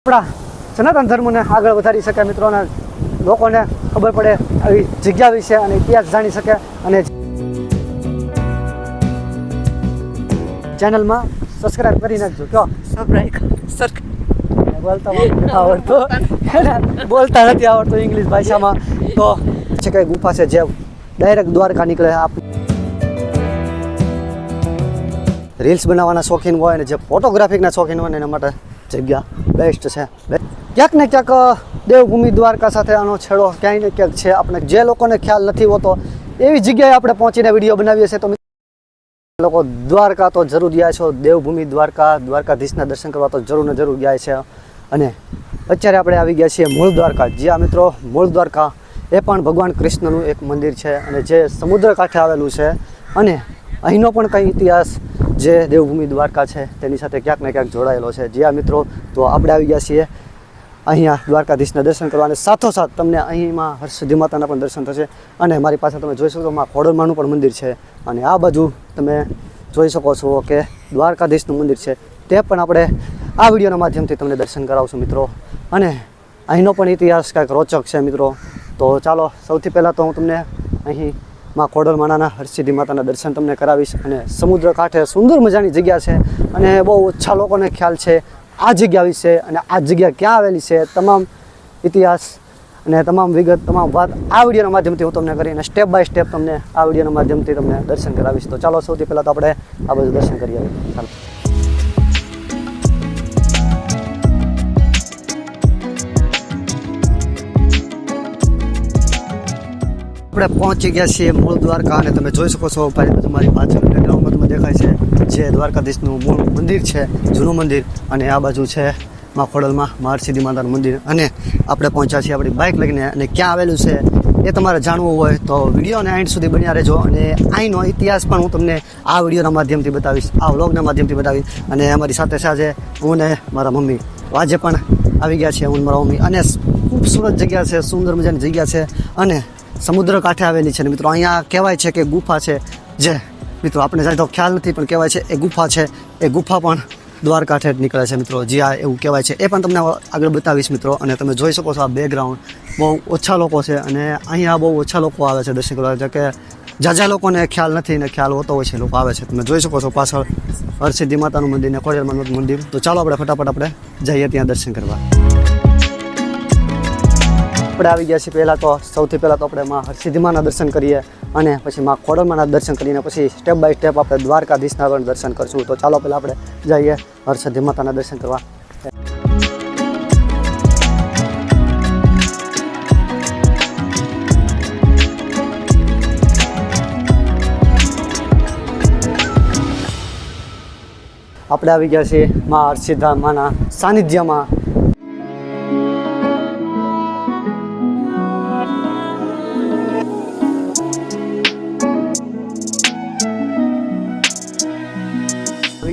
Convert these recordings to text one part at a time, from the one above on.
આપણા સનાતન ધર્મને આગળ વધારી શકે મિત્રોને લોકોને ખબર પડે આવી જગ્યા વિશે અને ઇતિહાસ જાણી શકે અને ચેનલમાં સબસ્ક્રાઇબ કરી નાખજો કયો બોલતા નથી આવડતું. બોલતા નથી. આવડતું ઇંગ્લિશ ભાષામાં. તો છે કઈ ગુફા છે જે ડાયરેક્ટ દ્વારકા નીકળે. આપ રીલ્સ બનાવવાના શોખીન હોય અને જે ફોટોગ્રાફિકના શોખીન હોય એના માટે જગ્યા બેસ્ટ છે. ક્યાંક ને ક્યાંક દેવભૂમિ દ્વારકા સાથે આનો છેડો ક્યાંય ને ક્યાંક છે. આપણે જે લોકોને ખ્યાલ નથી હોતો, એવી જગ્યાએ આપણે પહોંચીને વીડિયો બનાવીએ છીએ. તો લોકો દ્વારકા તો જરૂર ગયા છો. દેવભૂમિ દ્વારકા, દ્વારકાધીશના દર્શન કરવા તો જરૂર ને જરૂર ગયા છે. અને અત્યારે આપણે આવી ગયા છીએ મૂળ દ્વારકા. જ્યાં મિત્રો, મૂળ દ્વારકા એ પણ ભગવાન કૃષ્ણનું એક મંદિર છે અને જે સમુદ્ર કાંઠે આવેલું છે. અને અહીંનો પણ કંઈ ઇતિહાસ જે દેવભૂમિ દ્વારકા છે, તેની સાથે ક્યાંક ને ક્યાંક જોડાયેલો છે. જ્યાં મિત્રો, તો આપણે આવી ગયા છીએ અહીંયા દ્વારકાધીશના દર્શન કરવા અને સાથોસાથ તમને અહીંમાં હર્ષદી માતાના પણ દર્શન થશે. અને મારી પાસે તમે જોઈ શકો છો ખોડલમાનું પણ મંદિર છે. અને આ બાજુ તમે જોઈ શકો છો કે દ્વારકાધીશનું મંદિર છે. તે પણ આપણે આ વિડીયોના માધ્યમથી તમને દર્શન કરાવશું મિત્રો. અને અહીંનો પણ ઇતિહાસ કાંઈક રોચક છે મિત્રો. તો ચાલો, સૌથી પહેલાં તો હું તમને અહીં માં માણાના હરસિદ્ધિ માતાના દર્શન તમને કરાવીશ અને સમુદ્ર કાંઠે સુંદર મજાની જગ્યા છે અને બહુ ઓછા લોકોને ખ્યાલ છે આ જગ્યા વિશે અને આ જગ્યા ક્યાં આવેલી છે, તમામ ઇતિહાસ અને તમામ વિગત, તમામ વાત આ વિડીયોના માધ્યમથી હું તમને કરીને સ્ટેપ બાય સ્ટેપ તમને આ વિડીયોના માધ્યમથી તમને દર્શન કરાવીશ. તો ચાલો સૌથી પહેલાં તો આપણે આ બધું દર્શન કરીએ. ચાલો. આપણે પહોંચી ગયા છીએ મૂળ દ્વારકા અને તમે જોઈ શકો છો ભાઈ તમારી પાછળ બેકગ્રાઉન્ડમાં દેખાય છે, જે દ્વારકાધીશનું મૂળ મંદિર છે, જૂનું મંદિર. અને આ બાજુ છે મા ખોડલમાં મહારસિદ્ધિ માતાનું મંદિર. અને આપણે પહોંચ્યા છીએ આપણી બાઇક લઈને અને ક્યાં આવેલું છે એ તમારે જાણવું હોય તો વિડીયોને એન્ડ સુધી બન્યા રહેજો. અને અહીંનો ઇતિહાસ પણ હું તમને આ વિડીયોના માધ્યમથી બતાવીશ, આ વ્લોગના માધ્યમથી બતાવીશ. અને અમારી સાથે સાથે હું ને મારા મમ્મી. આજે પણ આવી ગયા છે હું મારા મમ્મી. અને ખૂબસૂરત જગ્યા છે, સુંદર મજાની જગ્યા છે. અને સમુદ્ર કાંઠે આવેલી છે. ને મિત્રો, અહીંયા કહેવાય છે કે ગુફા છે. જે, મિત્રો આપણે જાય તો ખ્યાલ નથી, પણ કહેવાય છે એ ગુફા છે. એ ગુફા પણ દ્વારકાંઠે જ નીકળે છે, મિત્રો. જ્યાં એવું કહેવાય છે. એ પણ તમને આગળ બતાવીશ, મિત્રો, અને તમે જોઈ શકો છો આ બેકગ્રાઉન્ડ બહુ ઓછા લોકો છે અને અહીંયા બહુ ઓછા લોકો આવે છે દર્શન કરવા જે કે જાજા લોકોને ખ્યાલ નથી ને ખ્યાલ હોતો હોય છે લોકો આવે છે. તમે જોઈ શકો છો પાછળ હરસિદ્ધિ માતાનું મંદિર ને ખોડિયારમાંનું મંદિર. તો ચાલો આપણે ફટાફટ આપણે જઈએ ત્યાં દર્શન કરવા. આપણે આવી ગયા છીએ પહેલાં તો સૌથી પહેલાં તો આપણે માં હરસિદ્ધિમાના દર્શન કરીએ અને પછી માં ખોડલમાના દર્શન કરીને પછી સ્ટેપ બાય સ્ટેપ આપણે દ્વારકાધીશના પણ દર્શન કરશું. તો ચાલો પહેલાં આપણે જઈએ હરસિદ્ધિ માતાના દર્શન કરવા. આપણે આવી ગયા છીએ માં હર્ષિધામાના માના સાનિધ્યમાં.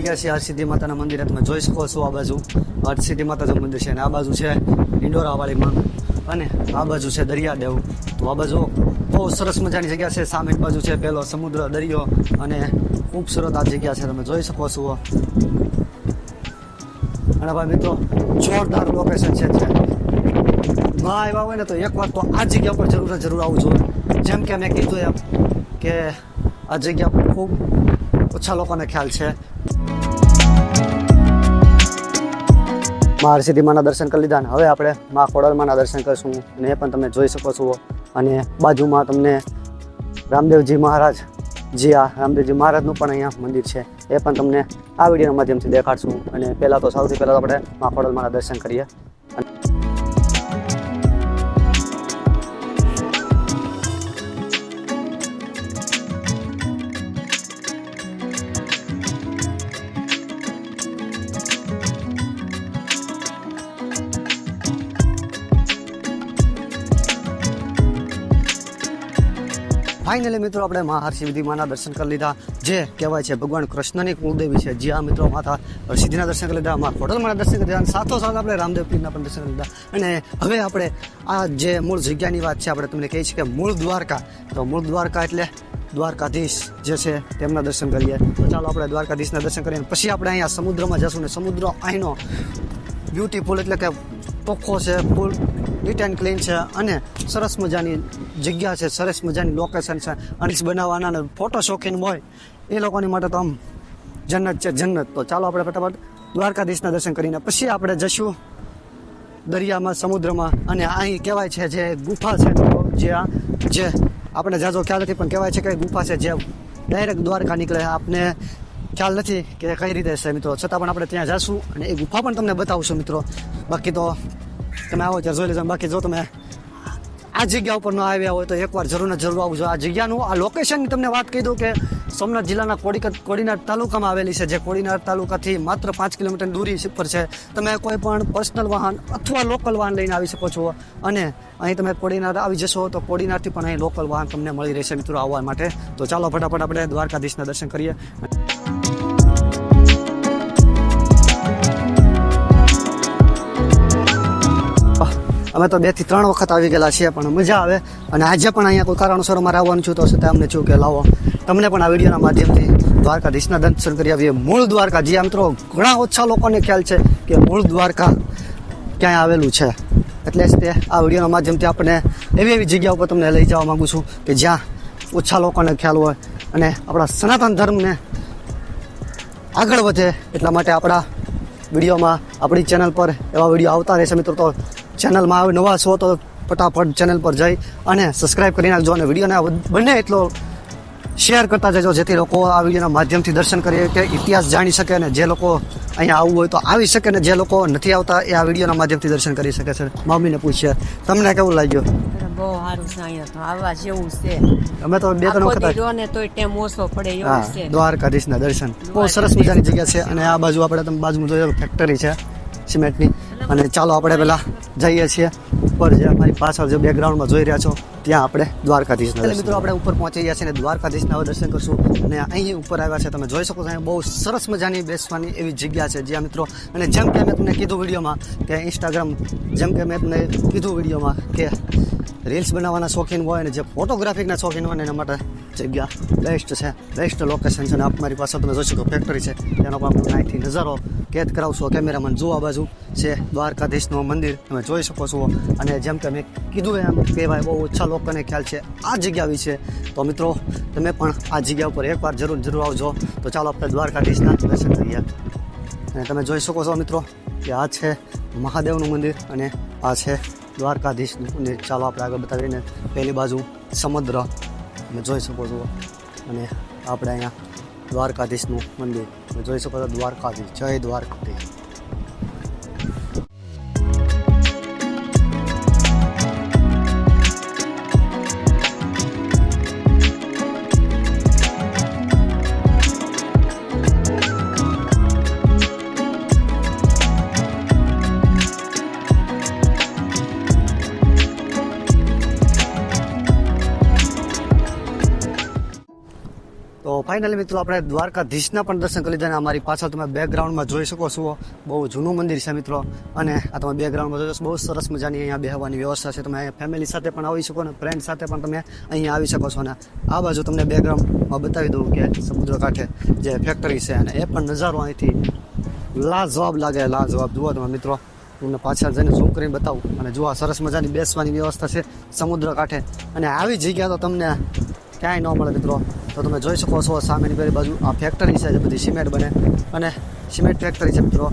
ગયા છે હરસિદ્ધિ માતાના મંદિરે તમે જોઈ શકો છો આ બાજુ. હરસિદ્ધિ માતાનું મંદિર છે અને આ બાજુ છે ઇન્ડોરાવાળી માં અને આ બાજુ છે દરિયાદેવ. તો આ બાજુ બહુ સરસ મજાની જગ્યા છે. સામે એક બાજુ છે પેલો સમુદ્ર, દરિયો અને ખૂબસૂરત આ જગ્યા છે. તમે જોઈ શકો છો. અને ભાઈ મિત્રો, જોરદાર લોકેશન છે ના આવ્યા હોય ને તો એકવાર તો આ જગ્યા પર જરૂર જરૂર આવવું જોઈએ જેમ કે મેં કીધું એમ કે આ જગ્યા પર ખૂબ ઓછા લોકોને ખ્યાલ છે. મા હરસિદ્ધિ માના દર્શન કરી લીધા અને હવે આપણે મા ખોડલમાના દર્શન કરીશું. અને એ પણ તમે જોઈ શકો છો. અને બાજુમાં તમને રામદેવજી મહારાજ, જી આ રામદેવજી મહારાજનું પણ અહીંયા મંદિર છે, એ પણ તમને આ વિડીયોના માધ્યમથી દેખાડશું. અને પહેલાં તો સૌથી પહેલાં આપણે મા ખોડલમાના દર્શન કરીએ. ફાઇનલી મિત્રો, આપણે મા હરસિદ્ધિ દર્શન કરી લીધા. જે કહેવાય છે ભગવાન કૃષ્ણની કુળદેવી છે. જ્યાં મિત્રો, માતા સિદ્ધિના દર્શન કરી લીધા મા ખોડલમાના દર્શન કરી લીધા અને સાથોસાથ આપણે રામદેવ પીરના પણ દર્શન કરી લીધા. અને હવે આપણે આ જે મૂળ જગ્યાની વાત છે, આપણે તમને કહીએ છીએ કે મૂળ દ્વારકા. તો મૂળ દ્વારકા એટલે દ્વારકાધીશ જે છે, તેમના દર્શન કરીએ. તો ચાલો આપણે દ્વારકાધીશના દર્શન કરીએ પછી આપણે અહીંયા સમુદ્રમાં જશું ને સમુદ્ર અહીંનો બ્યુટીફુલ એટલે કે ચોખ્ખો છે, ફૂલ નીટ એન્ડ ક્લીન છે અને સરસ મજાની જગ્યા છે, સરસ મજાની લોકેશન છે. અને બનાવવાના ફોટો શોખીન હોય, એ લોકોની માટે તો આમ જન્નત છે, જન્નત. તો ચાલો આપણે ફટાફટ દ્વારકાધીશના દર્શન કરીને પછી આપણે જશું દરિયામાં, સમુદ્રમાં. અને અહીં કહેવાય છે જે ગુફા છે જે આ જે આપણે જાજો ખ્યાલ નથી, પણ કહેવાય છે કે ગુફા છે, જે ડાયરેક્ટ દ્વારકા નીકળે. આપને ખ્યાલ નથી કે કઈ રીતે છે મિત્રો. છતાં પણ આપણે ત્યાં જઈશું અને એ ગુફા પણ તમને બતાવશું મિત્રો. બાકી તો તમે આવો ત્યારે જોઈ લેજો બાકી જો તમે આ જગ્યા ઉપર ન આવ્યા હોય તો એકવાર જરૂર ને જરૂર આવજો આ જગ્યાનું, આ લોકેશનની તમને વાત કહી દઉં કે સોમનાથ જિલ્લાના કોડીકત કોડીનાર તાલુકામાં આવેલી છે, જે કોડીનાર તાલુકાથી માત્ર પાંચ કિલોમીટર દૂરી પર છે. તમે કોઈ પણ પર્સનલ વાહન અથવા લોકલ વાહન લઈને આવી શકો છો. અને અહીં તમે કોડીનાર આવી જશો તો કોડીનારથી પણ અહીં લોકલ વાહન તમને મળી રહેશે મિત્રો આવવા માટે. તો ચાલો ફટાફટ આપણે દ્વારકાધીશના દર્શન કરીએ. અમે તો બેથી ત્રણ વખત આવી ગયેલા છીએ, પણ મજા આવે. અને આજે પણ અહીંયા કોઈ કારણોસર અમારે આવવાનું છું, તો છતાં અમને છું કે લાવો. તમને પણ આ વિડીયોના માધ્યમથી દ્વારકાધીશના દર્શન કરી આવીએ. મૂળ દ્વારકા જે મિત્રો ઘણા ઓછા લોકોને ખ્યાલ છે કે મૂળ દ્વારકા ક્યાંય આવેલું છે. એટલે જ તે આ વિડીયોના માધ્યમથી આપણે એવી એવી જગ્યા ઉપર તમને લઈ જવા માગું છું કે જ્યાં ઓછા લોકોને ખ્યાલ હોય અને આપણા સનાતન ધર્મને આગળ વધે એટલા માટે આપણા વિડીયોમાં આપણી ચેનલ પર એવા વીડિયો આવતા રહેશે મિત્રો. તો ચેનલમાં આવે નવા છો તો ફટાફટ ચેનલ પર જઈ અને સબસ્ક્રાઈબ કરી નાખજો અને વિડીયોને બને એટલો શેર કરતા જજો જેથી લોકો આ વિડીયોના માધ્યમથી દર્શન કરી કે ઇતિહાસ જાણી શકે અને જે લોકો અહીંયા આવવું હોય તો આવી શકે અને જે લોકો નથી આવતા એ આ વિડીયોના માધ્યમથી દર્શન કરી શકે છે. મમ્મીને પૂછીએ તમને કેવું લાગ્યું? બહુ સારું છે અહીંયા તો આવા જેવું છે. અમે તો બે ત્રણ વખત દી ને તોય ટેમ ઓછો પડે એવું છે. દ્વારકાધીશના દર્શન. બહુ સરસ મજાની જગ્યા છે અને આ બાજુ આપણે તમે બાજુમાં જોઈએ ફેક્ટરી છે સિમેન્ટની. અને ચાલો આપણે પહેલાં જઈએ છીએ. ઉપર જે અમારી પાછળ જે બેકગ્રાઉન્ડમાં જોઈ રહ્યા છો ત્યાં આપણે દ્વારકાધીશના મિત્રો આપણે ઉપર પહોંચી ગયા છીએ અને દ્વારકાધીશના દર્શન કરશું. અને અહીં ઉપર આવ્યા છે તમે જોઈ શકો છો અહીં બહુ સરસ મજાની બેસવાની એવી જગ્યા છે. જ્યાં મિત્રો અને જેમ કે મેં તમને કીધું વિડીયોમાં કે ઇન્સ્ટાગ્રામ જેમ કે મેં તમને કીધું વિડીયોમાં કે રીલ્સ બનાવવાના શોખીન હોય અને જે ફોટોગ્રાફીના શોખીન હોય ને એના માટે જગ્યા બેસ્ટ છે બેસ્ટ લોકેશન છે. અને આપ મારી પાસે તમે જોઈ શકો ફેક્ટરી છે. તેનો પણ અહીંથી નજારો કેદ કરાવશો કેમેરામાં જો આ બાજુ છે દ્વારકાધીશનું મંદિર, તમે જોઈ શકો છો. અને જેમ કે મેં કીધું એમ, કહેવાય બહુ ઓછા લોકોને ખ્યાલ છે, આ જગ્યા વિશે. તો મિત્રો, તમે પણ આ જગ્યા ઉપર એકવાર જરૂર જરૂર આવજો. તો ચાલો આપણે દ્વારકાધીશના દર્શન કરીએ. અને તમે જોઈ શકો છો મિત્રો, કે આ છે મહાદેવનું મંદિર અને આ છે દ્વારકાધીશનું મંદિર. ચાલો આપણે આગળ બતાવીને પહેલી બાજુ સમુદ્ર. તમે જોઈ શકો છો. અને આપણે અહીંયા દ્વારકાધીશનું મંદિર. તમે જોઈ શકો છો દ્વારકાધીશ. જય દ્વારકાધીશ. ફાઇનલી મિત્રો, આપણે દ્વારકાધીશના પણ દર્શન કરી લીધા અમારી પાછળ તમે બેકગ્રાઉન્ડમાં જોઈ શકો છો. બહુ જૂનું મંદિર છે મિત્રો. અને આ તમે બેકગ્રાઉન્ડમાં જોઈ બહુ સરસ મજાની અહીંયા બેહવાની વ્યવસ્થા છે. તમે અહીંયા ફેમિલી સાથે પણ આવી શકો અને ફ્રેન્ડ સાથે પણ તમે અહીંયા આવી શકો છો. અને આ બાજુ તમને બેકગ્રાઉન્ડમાં બતાવી દઉં કે સમુદ્ર કાંઠે જે ફેક્ટરી છે અને એ પણ નજારો અહીંથી લાજવાબ લાગે, લાજવાબ. જુઓ તમે મિત્રો, તમને પાછળ જઈને ઝૂમ કરીને બતાવું. અને જુઓ સરસ મજાની બેસવાની વ્યવસ્થા છે સમુદ્ર કાંઠે અને આવી જગ્યા તો તમને ક્યાંય ન મળે મિત્રો. તો તમે જોઈ શકો છો સામેની પેલી બાજુ આ ફેક્ટરી છે, જે બધી સિમેન્ટ બને. અને સિમેન્ટ ફેક્ટરી છે મિત્રો.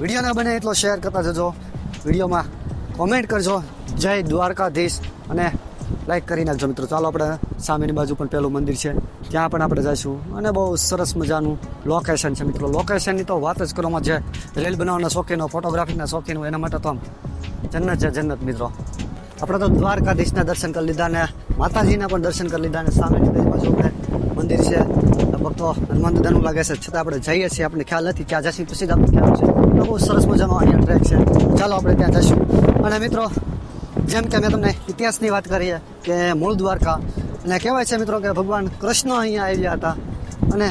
વિડીયોને બને એટલો શેર કરતા જજો. વિડીયોમાં કોમેન્ટ કરજો. જય દ્વારકાધીશ. અને લાઈક કરી નાખજો મિત્રો. ચાલો આપણે સામેની બાજુ પણ પેલું મંદિર છે. ત્યાં પણ આપણે જઈશું. અને બહુ સરસ મજાનું લોકેશન છે મિત્રો. લોકેશનની તો વાત જ કરવામાં જે રેલ બનાવવાના શોખીનો ફોટોગ્રાફીના શોખીનો એના માટે તો આમ જન્નત છે જન્નત મિત્રો. આપણે તો દ્વારકાધીશના દર્શન કરી લીધા ને માતાજીના પણ દર્શન કરી લીધા ને સામેની બાજુ આપણે મંદિર છે. ભક્તો હનુમાન દાદાનું લાગે છે. છતાં આપણે જઈએ છીએ, આપણને ખ્યાલ નથી ક્યાં જશું પછી જ આપણને ખ્યાલ છે. બહુ સરસ મજાનો અહીંયા ટ્રેક છે. ચાલો આપણે ત્યાં જઈશું. અને મિત્રો, જેમ કે મેં તમને ઇતિહાસની વાત કરીએ કે મૂળ દ્વારકા, અને કહેવાય છે મિત્રો કે ભગવાન કૃષ્ણ અહીંયા આવ્યા હતા. અને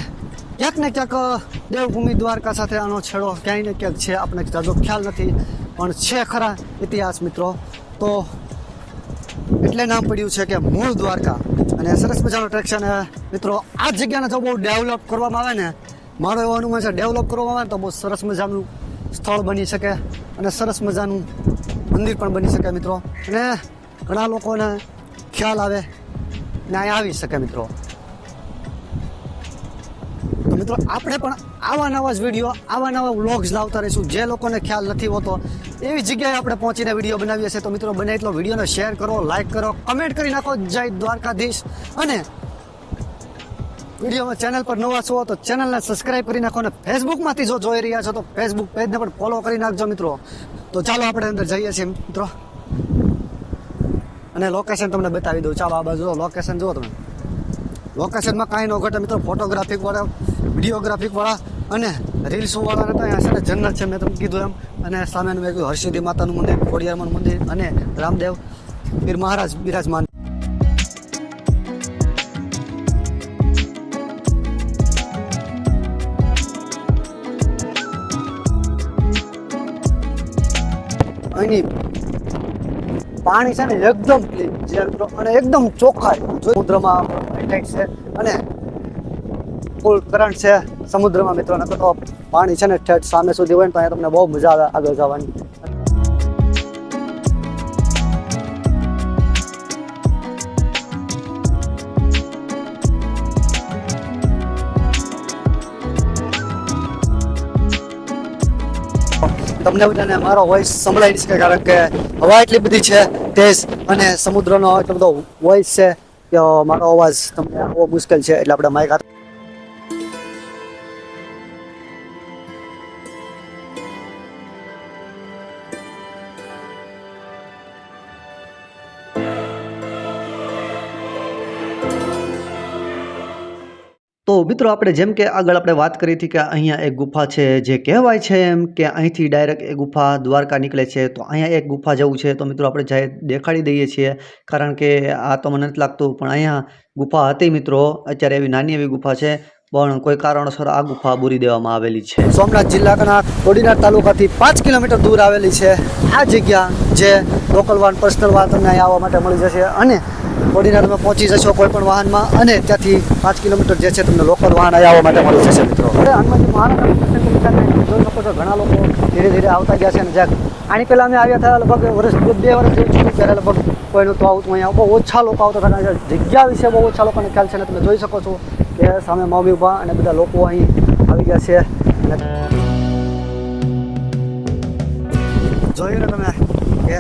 ક્યાંક ને ક્યાંક દેવભૂમિ દ્વારકા સાથે આનો છેડો ક્યાંય ને ક્યાંક છે, આપણે જાજો ખ્યાલ નથી, પણ છે ખરા ઇતિહાસ મિત્રો. તો એટલે નામ પડ્યું છે કે મૂળ દ્વારકા. અને સરસ મજાનો ટ્રેક છે મિત્રો, આ જગ્યાને જો બહુ ડેવલપ કરવામાં આવે ને, મારો એવો અનુમાન છે ડેવલપ કરવામાં આવે તો બહુ સરસ મજાનું સ્થળ બની શકે અને સરસ મજાનું મંદિર પણ બની શકે, મિત્રો. અને ઘણા લોકોને ખ્યાલ આવે ને અહીંયા આવી શકે, મિત્રો. મિત્રો, આપણે પણ આવા નવા જ વીડિયો આવા નવા વ્લોગ્સ લાવતા રહીશું. જે લોકોને ખ્યાલ નથી હોતો, એવી જગ્યાએ આપણે પહોંચીને વીડિયો બનાવીએ છીએ. તો મિત્રો, બને એટલો વિડીયોને શેર કરો લાઈક કરો કમેન્ટ કરી નાખો. જય દ્વારકાધીશ. અને વિડીયોમાં ચેનલ પર નવા છો તો ચેનલને સબસ્ક્રાઇબ કરી નાખો અને ફેસબુકમાંથી જો જોઈ રહ્યા છો તો ફેસબુક પેજને પણ ફોલો કરી નાખજો મિત્રો. તો ચાલો આપણે અંદર જઈએ છીએ મિત્રો. અને લોકેશન તમને બતાવી દઉં. ચાલો આ બાજુ લોકેશન જુઓ તમે. લોકેશનમાં કાંઈ ન ઘટે મિત્રો. ફોટોગ્રાફિકવાળા વાળા વિડીયોગ્રાફિક વાળા અને રીલ્સવાળાને વાળા તો અહીંયા છે ને છે, મેં તમને કીધું એમ. અને સામેનું મેં કીધું હર્ષિદી માતાનું મંદિર, ખોડિયારમાંનું મંદિર અને રામદેવ પીર મહારાજ બિરાજમાન. અહીંની પાણી છે ને એકદમ ક્લીન જે અને એકદમ ચોખ્ખા સમુદ્રમાં અટેક છે અને ફૂલ કરંટ છે. સમુદ્રમાં મિત્રો તો પાણી છે ને ઠેઠ સામે સુધી હોય ને તો અહીંયા તમને બહુ મજા આવે આગળ જવાની. તમને બધાને મારો વોઇસ સંભળાઈ શકે કારણ કે હવા એટલી બધી છે, તેજ અને સમુદ્રનો એટલો બધો વોઇસ છે, કે મારો અવાજ તમને બહુ મુશ્કેલ છે એટલે આપણે માઇક તો મિત્રો આપણે જેમ કે આગળ આપણે વાત કરી હતી કે અહીંયા એક ગુફા છે જે કહેવાય છે એમ કે અહીંથી ડાયરેક્ટ એ ગુફા દ્વારકા નીકળે છે, તો અહીંયા એક ગુફા જવું છે, તો મિત્રો આપણે જાય દેખાડી દઈએ છીએ. કારણ કે આ તો મને નથી લાગતું, પણ અહીંયા ગુફા હતી મિત્રો. અત્યારે એવી નાની એવી ગુફા છે, પણ કોઈ કારણોસર આ ગુફા બુરી દેવામાં આવેલી છે. સોમનાથ જિલ્લાના કોડીનાર તાલુકાથી પાંચ કિલોમીટર દૂર આવેલી છે. આ જગ્યા જે લોકલ વાહન પર્સનલ વાન તમને આવવા માટે મળી જશે. અને કોડીનાર તમે પહોંચી જશો કોઈ પણ વાહનમાં અને ત્યાંથી પાંચ કિલોમીટર જે છે તમને લોકલ વાહન અહીંયા આવવા માટે મળી જશે મિત્રો. ઘણા લોકો ધીરે ધીરે આવતા ગયા છે અને જ્યાં આની પહેલાં અમે આવ્યા હતા લગભગ વર્ષ બે વર્ષ જેવું થયું ત્યારે લગભગ કોઈ નહોતું આવતું અહીંયા બહુ ઓછા લોકો આવતા હતા જગ્યા વિશે બહુ ઓછા લોકોને ખ્યાલ છે અને તમે જોઈ શકો છો કે સામે મમ્મી ઊભા અને બધા લોકો અહીં આવી ગયા છે. જોયું ને તમે કે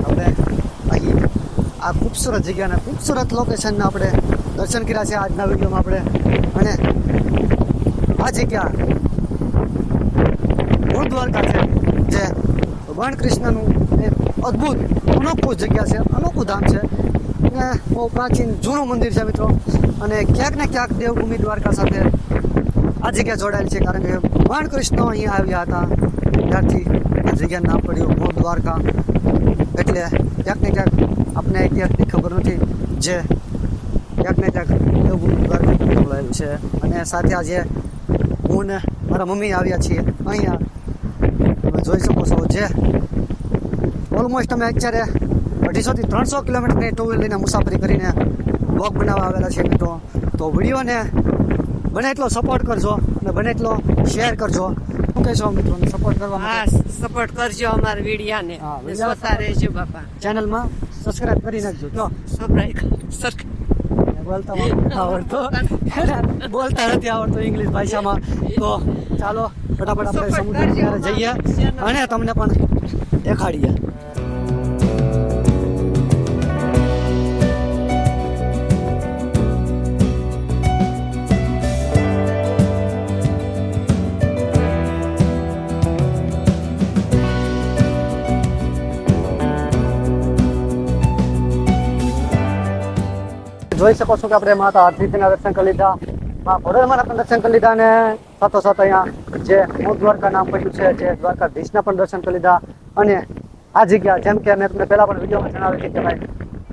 આપણે આ ખૂબસૂરત જગ્યાને ખૂબસૂરત લોકેશનને આપણે દર્શન કર્યા છે આજના વિડીયોમાં આપણે. અને આ જગ્યા મૂળ દ્વારકા છે, જે ભગવાન કૃષ્ણનું એક અદ્ભુત અનોખું જગ્યા છે, અનોખું ધામ છે. અને બહુ પ્રાચીન જૂનું મંદિર છે મિત્રો. અને ક્યાંક ને ક્યાંક દેવભૂમિ દ્વારકા સાથે આ જગ્યા જોડાયેલ છે, કારણ કે ભગવાન કૃષ્ણ અહીંયા આવ્યા હતા. ત્યારથી આ જગ્યાનું નામ પડ્યું મૂળ દ્વારકા. એટલે ક્યાંક ને ક્યાંક આપણે ઇતિહાસની ખબર નથી જે ક્યાંક ને ક્યાંક એવું દ્વારકા જોડાયેલું છે. અને સાથે આજે હું ને મારા મમ્મી આવ્યા છીએ. અહીંયા તમે જોઈ શકો છો જે ઓલમોસ્ટ અમે અત્યારે અઢીસોથી ત્રણસો કિલોમીટરની ટુ વ્હીલ લઈને મુસાફરી કરીને વોક બનાવવા આવેલા છે મિત્રો. તો વિડીયોને બને એટલો સપોર્ટ કરજો અને બને એટલો શેર કરજો. શું કહેશો મિત્રોને સપોર્ટ કરવા હા સપોર્ટ કરજો અમારા વિડીયાને જોતા રહેજો બાપા. ચેનલમાં સબસ્ક્રાઇબ કરી નાખજો. જો. સબસ્ક્રાઇબ બોલતા આવડતો. બોલતા નથી આવડતો ઇંગ્લિશ ભાષામાં. તો ચાલો ફટાફટ આપણે સમુદ્ર કિનારે જઈએ અને તમને પણ દેખાડીએ. જોઈ શકો છો કે આપણે માતા આરતીના દર્શન કરી લીધા. મા ભોળેમાના પણ દર્શન કરી લીધા અને સાથોસાથ અહીંયા જે મૂળ દ્વારકા નામ પડ્યું છે, જે દ્વારકાધીશના પણ દર્શન કરી લીધા. અને આ જગ્યા, જેમ કે મેં તમને પહેલા પણ વિડીયોમાં જણાવી હતી કે ભાઈ,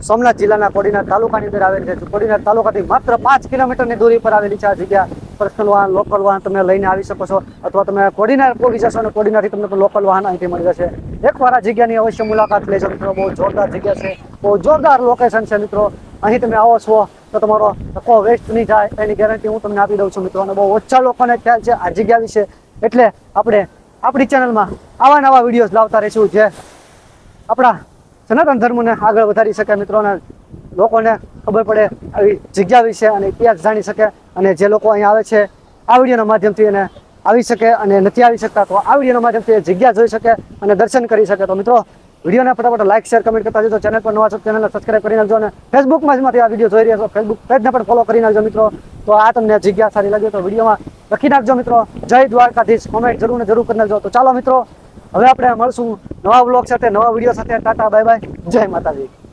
સોમનાથ જિલ્લાના કોડીનાર તાલુકાની અંદર આવેલી છે. કોડીનાર તાલુકાથી માત્ર પાંચ કિલોમીટરની દૂરી પર આવેલી છે આ જગ્યા. પર્સનલ વાહન લોકલ વાહન તમે લઈને આવી શકો છો. અથવા તમે કોડીનાર પહોંચી જશો અને કોડીનારથી તમને પણ લોકલ વાહન અહીંથી મળી જશે. એકવાર આ જગ્યાની અવશ્ય મુલાકાત લેજો મિત્રો. બહુ જોરદાર જગ્યા છે. બહુ જોરદાર લોકેશન છે મિત્રો. અહીં તમે આવો છો તો તમારો ટકો વેસ્ટ નહીં જાય એની ગેરંટી હું તમને આપી દઉં છું મિત્રો. અને બહુ ઓછા લોકોને ખ્યાલ છે આ જગ્યા વિશે. એટલે આપણે આપણી ચેનલમાં આવા નવા વિડીયોઝ લાવતા રહીશું જે આપણા સનાતન ધર્મને આગળ વધારી શકે મિત્રોને લોકોને ખબર પડે આવી જગ્યા વિશે અને ઇતિહાસ જાણી શકે, અને જે લોકો અહીં આવે છે આ વિડીયોના માધ્યમથી એને આવી શકે અને નથી આવી શકતા, તો આ વિડીયોના માધ્યમથી એ જગ્યા જોઈ શકે અને દર્શન કરી શકે. તો મિત્રો વિડીયોને ફટાફટ લાઈક શેર કમેન્ટ કરતા જજો. ચેનલ પર નવા છો ચેનલને સબસ્ક્રાઈબ કરી નાખજો અને ફેસબુકમાંથી આ વીડિયો જોઈ રહ્યા છો. ફેસબુક પેજને પણ ફોલો કરી નાખજો મિત્રો. તો આ તમને જગ્યા સારી લાગે તો વિડીયોમાં લખી નાખજો મિત્રો. જય દ્વારકાધીશ. કોમેન્ટ જરૂર ને જરૂર કરી નાખજો. તો ચાલો મિત્રો, હવે આપણે મળશું નવા બ્લોગ સાથે, નવા વીડિયો સાથે. ટાટા બાય બાય જય માતાજી.